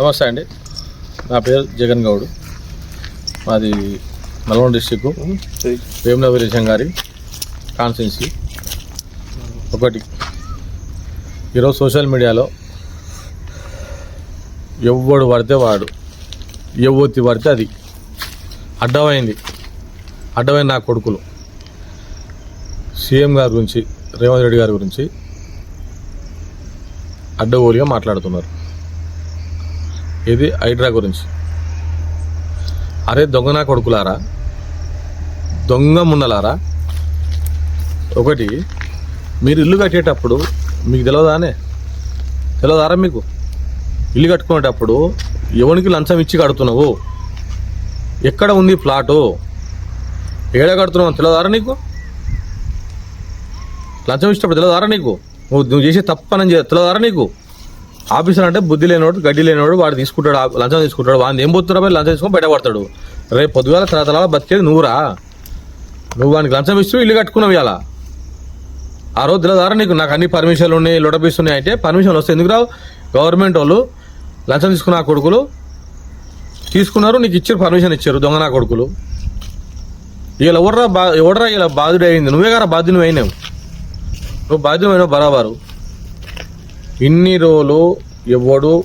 నమస్తే అండి. నా పేరు జగన్ గౌడ్. మాది నల్గొండ డిస్టిక్. వేముల గారి కాన్స్టిట్యున్సీ. ఒకటి ఈరోజు సోషల్ మీడియాలో ఎవ్వడు పడితే వాడు ఎవ్వొత్తి పడితే అది. అడ్డమైంది అడ్డమైన నా కొడుకులు. సీఎం గారి గురించి రేవంత్ రెడ్డి గారి గురించి అడ్డగోలుగా మాట్లాడుతున్నారు. ఇది హైడ్రా గురించి. అరే దొంగ నా కొడుకులారా? దొంగ మున్నలారా ఒకటి మీరు ఇల్లు కట్టేటప్పుడు మీకు తెలియదానే తెలియదారా మీకు? ఇల్లు కట్టుకునేటప్పుడు ఎవరికి లంచం ఇచ్చి కడుతున్నావు? ఎక్కడ ఉంది ఫ్లాటు? ఏడ కడుతున్నావు తెలియదారా నీకు? లంచం ఇచ్చినప్పుడు తెలియదారా నీకు? నువ్వు నువ్వు చేసే తప్పనని తెలియదారా నీకు? ఆఫీసర్ అంటే బుద్ధి లేనివాడు గడ్డి లేనివాడు వాడు తీసుకుంటాడు లంచం తీసుకుంటాడు. వాడిని ఏం పోతున్నాడు పోయి లంచం తీసుకొని బయట పడతాడు. రేపు పొద్దుగాల తరతరాల బతికేది నువ్వురా? నువ్వు వానికి లంచం ఇస్తూ ఇల్లు కట్టుకున్నావు ఇలా ఆ రోజు ద్వారా నీకు నాకు అన్ని పర్మిషన్లు ఉన్నాయి లొడపిస్తున్నాయి ఉన్నాయి అంటే పర్మిషన్లు వస్తాయి ఎందుకు రావు? గవర్నమెంట్ వాళ్ళు లంచం తీసుకున్న ఆ కొడుకులు తీసుకున్నారు నీకు ఇచ్చారు పర్మిషన్ ఇచ్చారు దొంగ నా కొడుకులు. ఇలా ఎవడరా బా ఎవడరా ఇలా బాధుడు అయింది నువ్వే కదా బాధ్యుని అయినావు నువ్వు బాధ్యమైనావు అయినావు బరాబరు. ఇన్ని రోజులు ఎవడు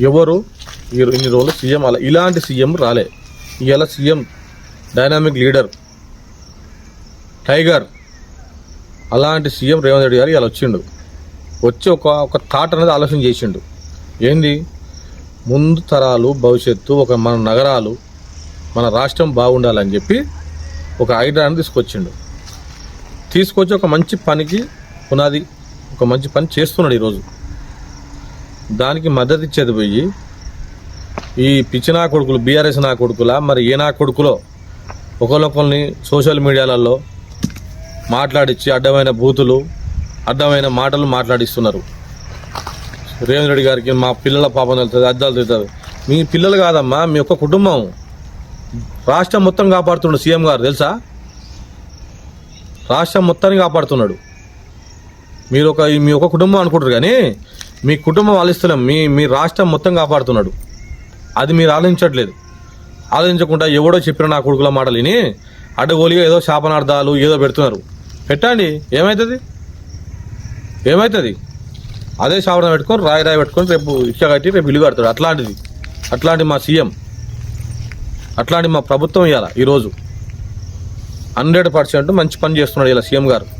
ఎవరు ఈ- ఇన్ని రోజులు సీఎం అలా ఇలాంటి సీఎం రాలే. ఇవాళ సీఎం డైనామిక్ లీడర్ టైగర్ అలాంటి సీఎం రేవంత్ రెడ్డి గారు ఇలా వచ్చిండు. వచ్చి ఒక ఒక థాట్ అనేది ఆలోచన చేసిండు. ఏంది? ముందు తరాలు భవిష్యత్తు ఒక మన నగరాలు మన రాష్ట్రం బాగుండాలని చెప్పి ఒక ఐడియాని తీసుకొచ్చిండు. తీసుకొచ్చి ఒక మంచి పనికి పునాది ఒక మంచి పని చేస్తున్నాడు ఈరోజు. దానికి మద్దతు ఇచ్చేది పోయి ఈ పిచ్చి నా కొడుకులు బీఆర్ఎస్ నా కొడుకులా మరి ఏ నా కొడుకులో ఒకరికొకరిని సోషల్ మీడియాలలో మాట్లాడించి అడ్డమైన బూతులు అడ్డమైన మాటలు మాట్లాడిస్తున్నారు. రేవంత్ రెడ్డి గారికి మా పిల్లల పాపం తెలుస్తుంది అద్దాలు తెలుస్తుంది మీ పిల్లలు కాదమ్మా మీ యొక్క కుటుంబం. రాష్ట్రం మొత్తం కాపాడుతున్నాడు సీఎం గారు తెలుసా? రాష్ట్రం మొత్తాన్ని కాపాడుతున్నాడు. మీరు ఒక మీ ఒక కుటుంబం అనుకుంటారు కానీ మీ కుటుంబం ఆలోచిస్తలేం మీ మీ రాష్ట్రం మొత్తం కాపాడుతున్నాడు. అది మీరు ఆలోచించట్లేదు. ఆలోచించకుండా ఎవడో చెప్పిన నా కొడుకుల మాటలు విని అడ్డగోలిగా ఏదో శాపనార్థాలు ఏదో పెడుతున్నారు. పెట్టండి ఏమవుతుంది ఏమవుతుంది అదే శాపనం పెట్టుకొని రాయి రాయి పెట్టుకొని రేపు ఇచ్చ కట్టి రేపు ఇల్లు కడతాడు. అట్లాంటిది. అట్లాంటి మా సీఎం. అట్లాంటి మా ప్రభుత్వం ఇవాళ ఈరోజు. హండ్రెడ్ పర్సెంట్ మంచి పని చేస్తున్నాడు ఇలా సీఎం గారు.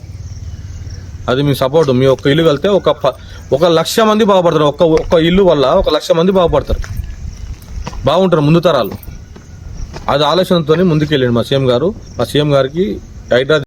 అది మీ సపోర్ట్ మీ ఒక్క ఇల్లు కలితే ఒక ప- ఒక లక్ష మంది బాగుపడతారు. ఒక్క ఒక్క ఇల్లు వల్ల ఒక లక్ష మంది బాగుపడతారు. బాగుంటారు ముందు తరాలు. అది ఆలోచనతో ముందుకెళ్ళండి మా సీఎం గారు. మా సీఎం గారికి హైదరాబాద్